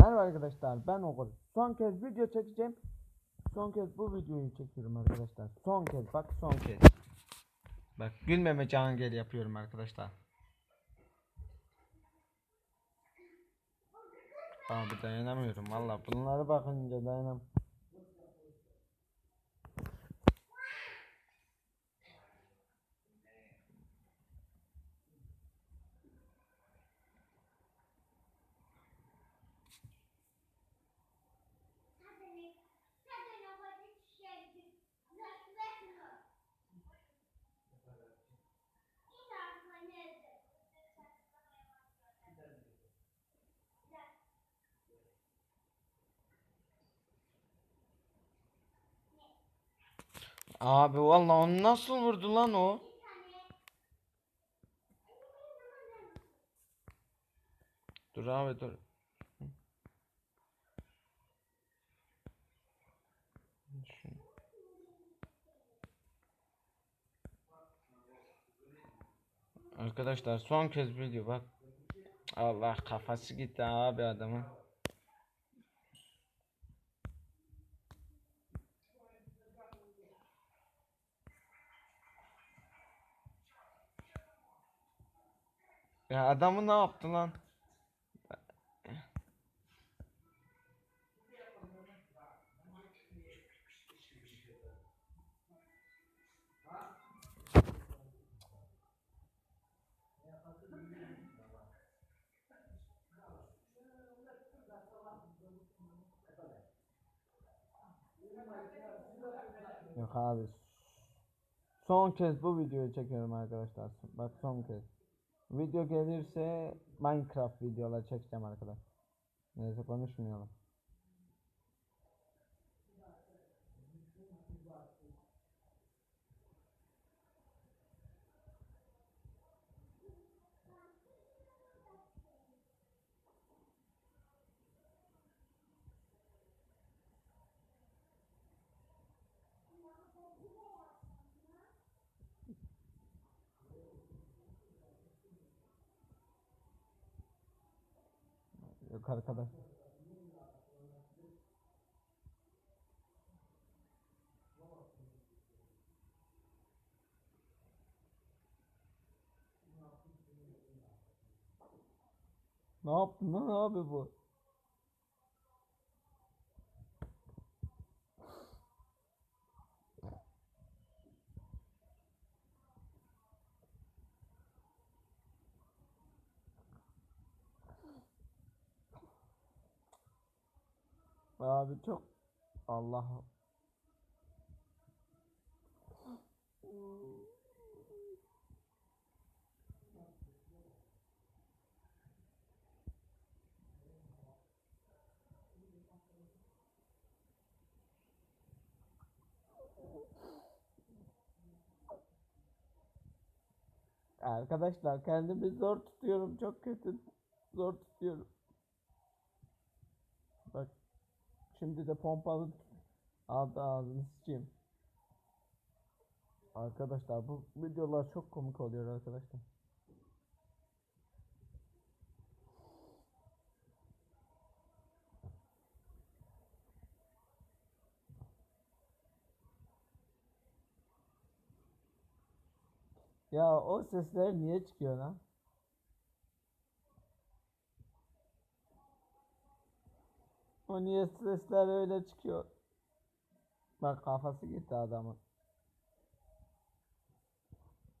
Merhaba arkadaşlar ben Oğuz. Son kez video çekeceğim. Son kez bu videoyu çekiyorum arkadaşlar. Son kez bak son kez. Bak gülmeme can gel yapıyorum arkadaşlar. Abi dayanamıyorum valla bunlara bakınca dayanam. Abi valla onu nasıl vurdu lan o? Dur abi dur. Arkadaşlar son kez video bak. Allah kafası gitti abi adamın. Ya adamı ne yaptı lan? Yok abi. Son kez bu videoyu çekiyorum arkadaşlar. Bak son kez. Video gelirse Minecraft videolar çekeceğim arkadaşlar. Neyse konuşmayalım. Yok arkadaş. Ne yaptın lan abi bu? Abi çok Allah. Arkadaşlar kendimi zor tutuyorum. Çok kötü. Zor tutuyorum. Bak şimdi de pompalı aldı ağzını sıçayım. Arkadaşlar bu videolar çok komik oluyor arkadaşlar. Ya o sesler niye çıkıyor lan? O niye sesler öyle çıkıyor? Bak kafası gitti adamın.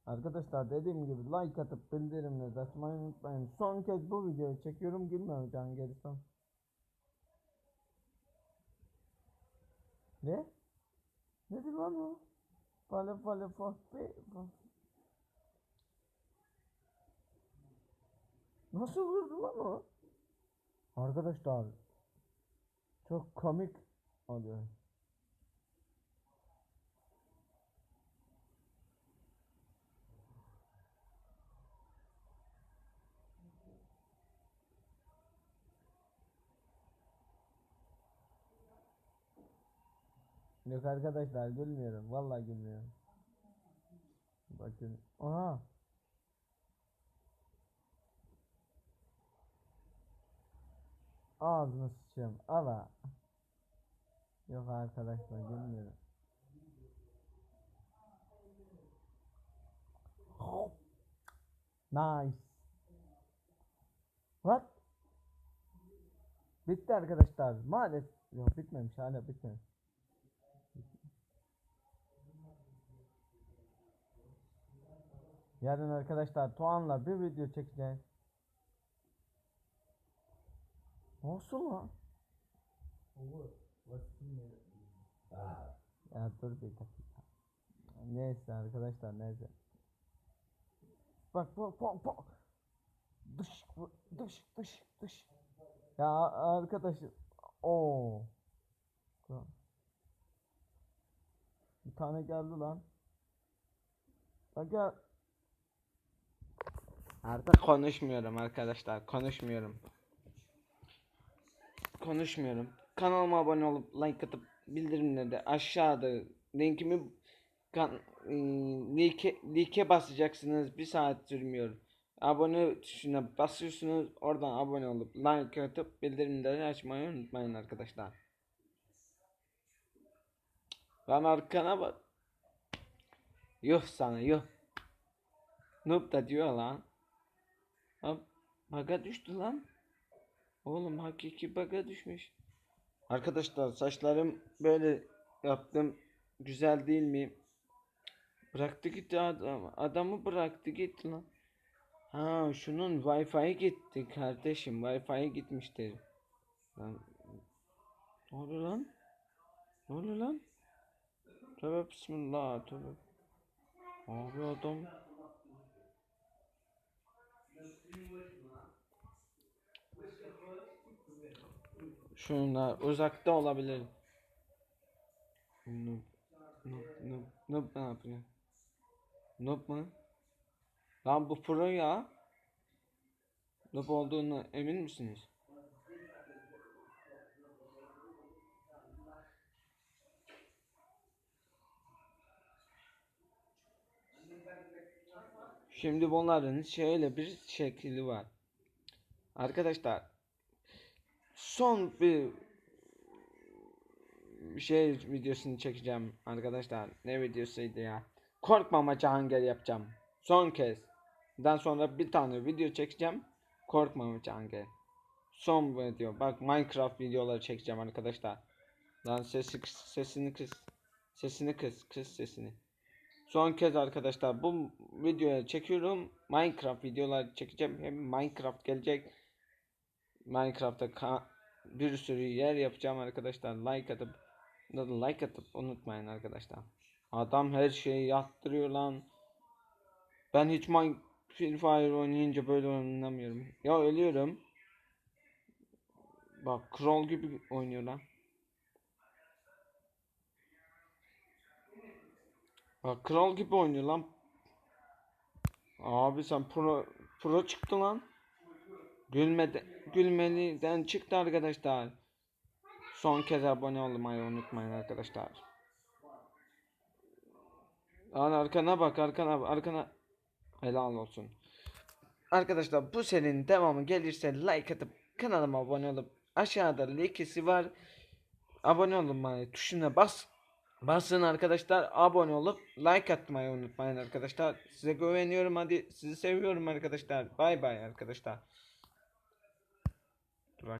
Arkadaşlar dediğim gibi like atıp bildirimleri açmayı unutmayın. Son kez bu videoyu çekiyorum gülme can gerisi. Ne? Nedir lan o? Fale fale fa fe fa- Nasıl vurdu lan o? Arkadaşlar çok komik oluyor. Yok arkadaşlar gülmüyorum. Vallahi gülmüyorum. Bakın. Aha. Ağzını sıçıyorum ama Yok arkadaşlar bilmiyorum. Nice. What? Bitti arkadaşlar. Maalesef yok bitmemiş hala bitmemiş. Yarın arkadaşlar Tuğan'la bir video çekeceğiz. Nasıl lan? Ya dur bir dakika. Neyse arkadaşlar neyse. Bak bak bak bak. Dış dış dış dış. Ya arkadaşım. Oo. Bir tane geldi lan. Lan gel. Artık konuşmuyorum arkadaşlar. Konuşmuyorum. Konuşmuyorum. Kanalıma abone olup like atıp bildirimleri de aşağıda linkimi kan, e, like basacaksınız. Bir saat sürmüyor. Abone tuşuna basıyorsunuz. Oradan abone olup like atıp bildirimleri açmayı unutmayın arkadaşlar. Lan arkana bak. Yuh sana yuh. Noob da diyor lan. Hop. Baga düştü lan. Oğlum hakiki baga düşmüş. Arkadaşlar saçlarım böyle yaptım. Güzel değil mi? Bıraktı gitti adam. Adamı bıraktı gitti lan. Ha şunun Wi-Fi gitti kardeşim. Wi-Fi gitmiştir. Lan. Ne oluyor lan? Ne oluyor lan? Tövbe bismillah tövbe. Abi adam. Şunlar uzakta olabilir. Noob. Noob, noob, noob ne yapıyor? Noob mu? Lan bu pro ya. Noob olduğuna emin misiniz? Şimdi bunların şöyle bir şekli var. Arkadaşlar son bir şey videosunu çekeceğim arkadaşlar. Ne videosuydu ya? Korkmama Cihangir yapacağım. Son kez. Bundan sonra bir tane video çekeceğim. Korkmama Cihangir. Son video. Bak Minecraft videoları çekeceğim arkadaşlar. Lan sesi sesini kıs. Sesini kıs. Kıs sesini. Son kez arkadaşlar bu videoya çekiyorum. Minecraft videolar çekeceğim. Hem Minecraft gelecek. Minecraft'ta bir sürü yer yapacağım arkadaşlar. Like atıp like atıp unutmayın arkadaşlar. Adam her şeyi yaptırıyor lan. Ben hiç Mine Free Fire oynayınca böyle oynamıyorum. Ya ölüyorum. Bak kral gibi oynuyor lan. Bak kral gibi oynuyor lan. Abi sen pro pro çıktı lan. Gülmede gülmeliden çıktı arkadaşlar. Son kez abone olmayı unutmayın arkadaşlar. Lan arkana bak arkana arkana. Helal olsun. Arkadaşlar bu serinin devamı gelirse like atıp kanalıma abone olup aşağıda linkisi var. Abone olmayı tuşuna bas. Basın arkadaşlar abone olup like atmayı unutmayın arkadaşlar. Size güveniyorum hadi sizi seviyorum arkadaşlar. Bay bay arkadaşlar.